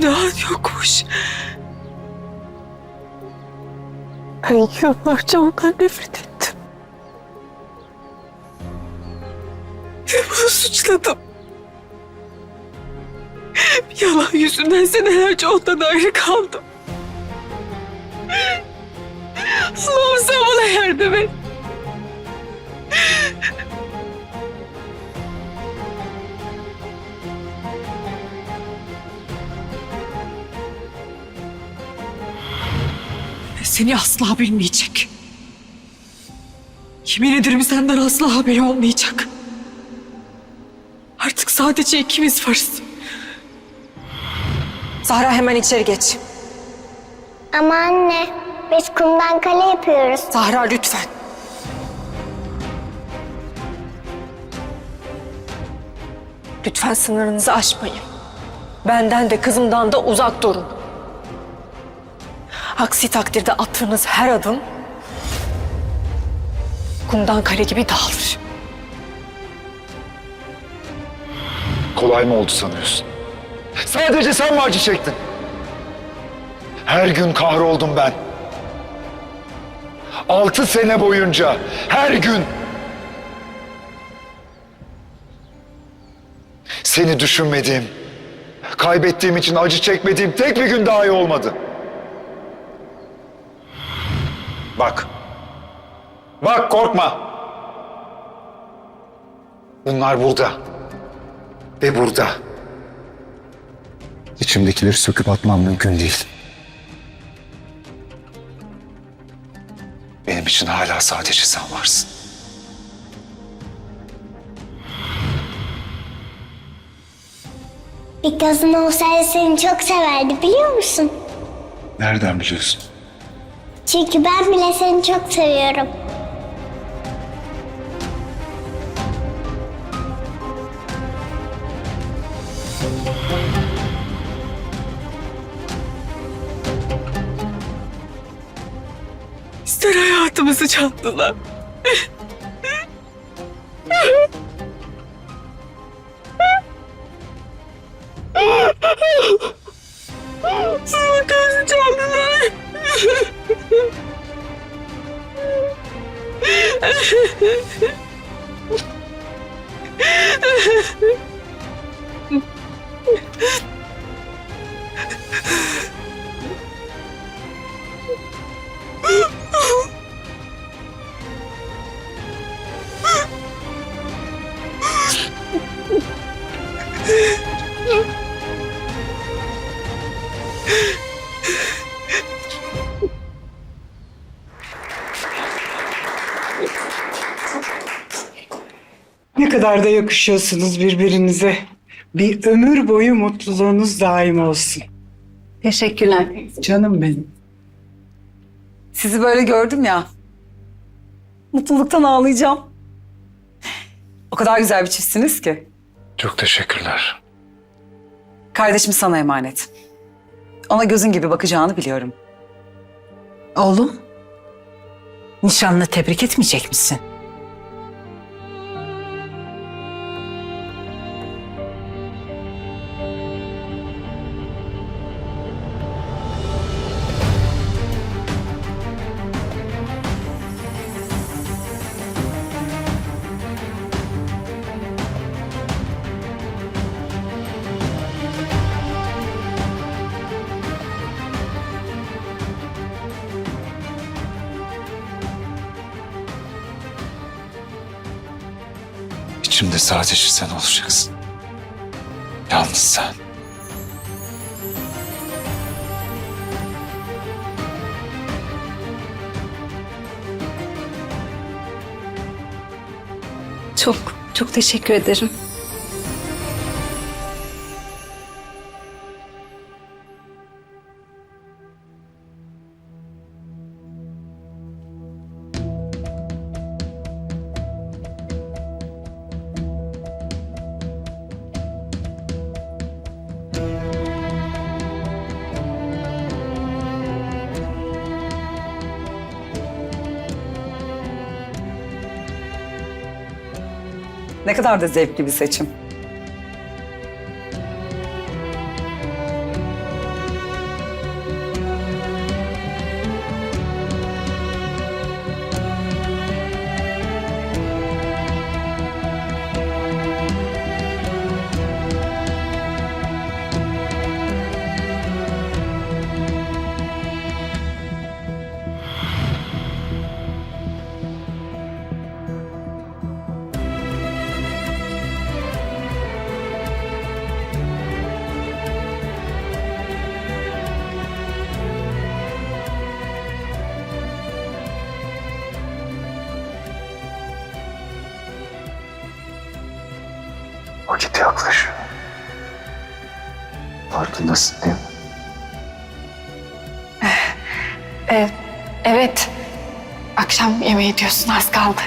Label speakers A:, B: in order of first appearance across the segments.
A: günahın yokmuş. Ben yıllarca ondan nefret ettim. Ve bunu suçladım. Yalan yüzünden senelerce ondan ayrı kaldım. Allah'ım sen bana yardım et. Seni asla bilmeyecek. Yemin ederim senden asla haberi olmayacak. Artık sadece ikimiz varız.
B: Zahra hemen içeri geç.
C: Ama anne, biz kumdan kale yapıyoruz.
B: Zahra lütfen. Lütfen sınırınızı aşmayın. Benden de kızımdan da uzak durun. Aksi takdirde attığınız her adım kumdan kale gibi dağılır.
D: Kolay mı oldu sanıyorsun? Sadece sen mi acı çektin? Her gün kahroldum ben. Altı sene boyunca her gün. Seni düşünmediğim, kaybettiğim için acı çekmediğim tek bir gün dahi olmadı. Bak. Bak korkma. Bunlar burada. Ve burada. İçimdekileri söküp atmam mümkün değil. Benim için hala sadece sen varsın.
C: Bir kızın olsaydı seni çok severdi biliyor musun?
D: Nereden biliyorsun?
C: Çünkü ben bile seni çok seviyorum.
A: İster hayatımızı çaldılar. Hayatımızı çaldılar. 嗯嗯嗯嗯嗯嗯嗯嗯嗯嗯嗯嗯嗯嗯
E: Ne kadar da yakışıyorsunuz birbirinize. Bir ömür boyu mutluluğunuz daim olsun.
F: Teşekkürler.
E: Canım benim.
F: Sizi böyle gördüm ya. Mutluluktan ağlayacağım. O kadar güzel bir çiftsiniz ki.
D: Çok teşekkürler.
F: Kardeşim sana emanet. Ona gözün gibi bakacağını biliyorum.
G: Oğlum, nişanlı tebrik etmeyecek misin?
D: İçimde sadece sen olacaksın. Yalnız sen.
F: Çok, çok teşekkür ederim. Ne kadar da zevkli bir seçim.
D: Vakit yaklaşıyor. Farkındasın değil mi?
H: E, evet. Akşam yemeği diyorsun az kaldı.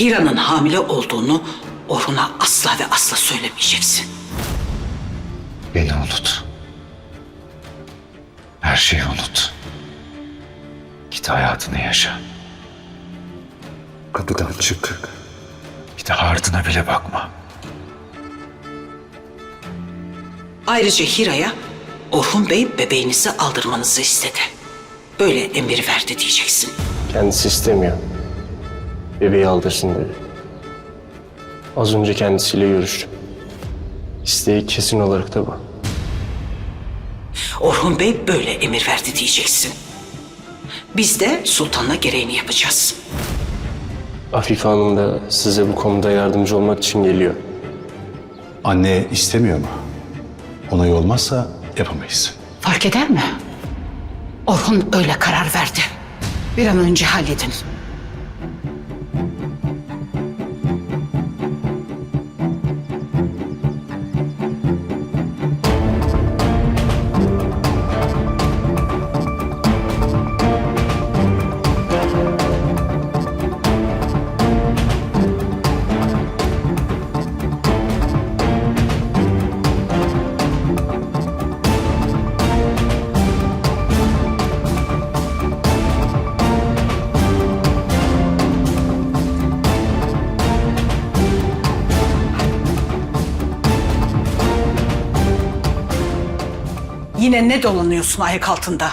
G: Hira'nın hamile olduğunu Orhun'a asla ve asla söylemeyeceksin.
D: Beni unut. Her şeyi unut. Git hayatını yaşa. Kapıdan çık. Bir de ardına bile bakma.
G: Ayrıca Hira'ya Orhun Bey bebeğinizi aldırmanızı istedi. Böyle emir verdi diyeceksin.
I: Kendisi istemiyor. Bebeği aldırsın dedi. Az önce kendisiyle görüştüm. İsteği kesin olarak da bu.
G: Orhun Bey böyle emir verdi diyeceksin. Biz de sultanla gereğini yapacağız.
I: Afife Hanım da size bu konuda yardımcı olmak için geliyor.
J: Anne istemiyor mu? Onay olmazsa yapamayız.
G: Fark eder mi? Orhun öyle karar verdi. Bir an önce halledin. Yine ne dolanıyorsun ayak altında?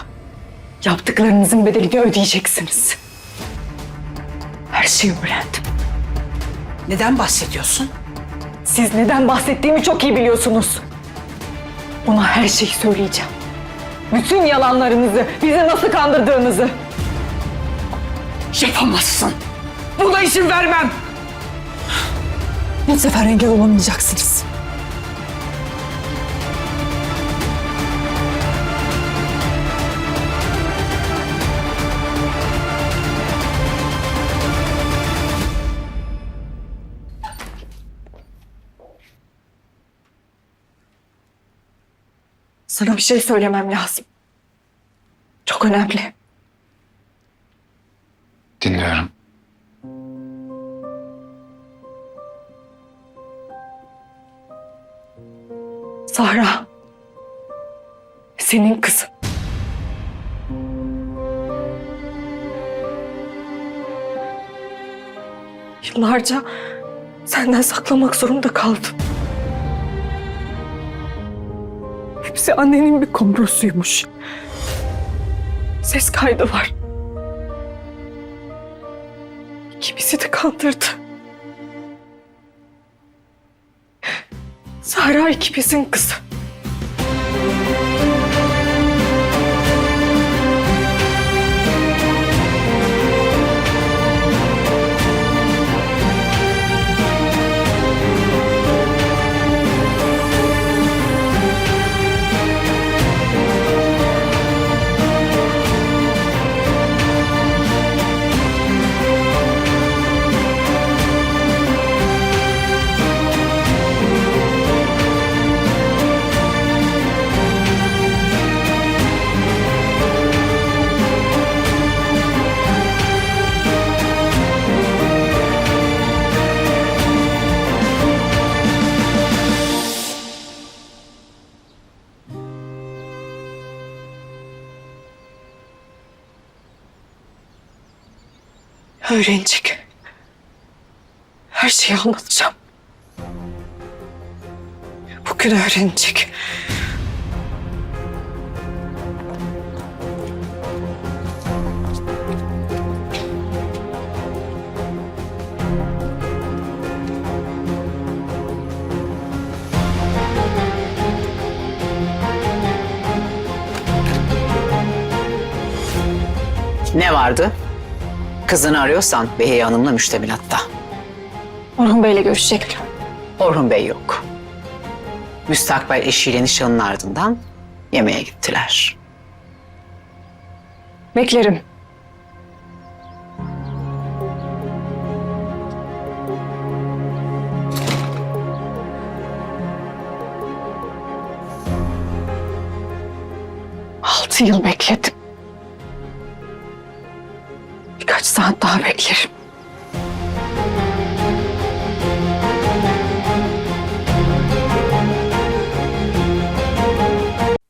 A: Yaptıklarınızın bedelini ödeyeceksiniz. Her şeyi öğrendim.
G: Neden bahsediyorsun?
A: Siz neden bahsettiğimi çok iyi biliyorsunuz. Ona her şeyi söyleyeceğim. Bütün yalanlarınızı, bizi nasıl kandırdığınızı.
G: Yapamazsın. Buna izin vermem.
A: Bu sefer engel olamayacaksınız. Sana bir şey söylemem lazım. Çok önemli.
D: Dinliyorum.
A: Sahra. Senin kızın. Yıllarca senden saklamak zorunda kaldım. Hepsi annenin bir komprosuymuş. Ses kaydı var. İkimizi de kandırdı. Sahra ikimizin kızı.
K: Öğrenecek. Her şeyi anlatacağım. Bugün öğrenecek.
H: Ne vardı? Kızını arıyorsan Behiye Hanım'la müştemilatta.
A: Orhun Bey'le görüşecekler.
H: Orhun Bey yok. Müstakbel eşiyle nişanın ardından yemeğe gittiler.
A: Beklerim. Altı yıl bekledim. Saat daha beklerim.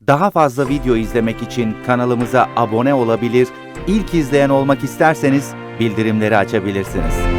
L: Daha fazla video izlemek için kanalımıza abone olabilir, ilk izleyen olmak isterseniz bildirimleri açabilirsiniz.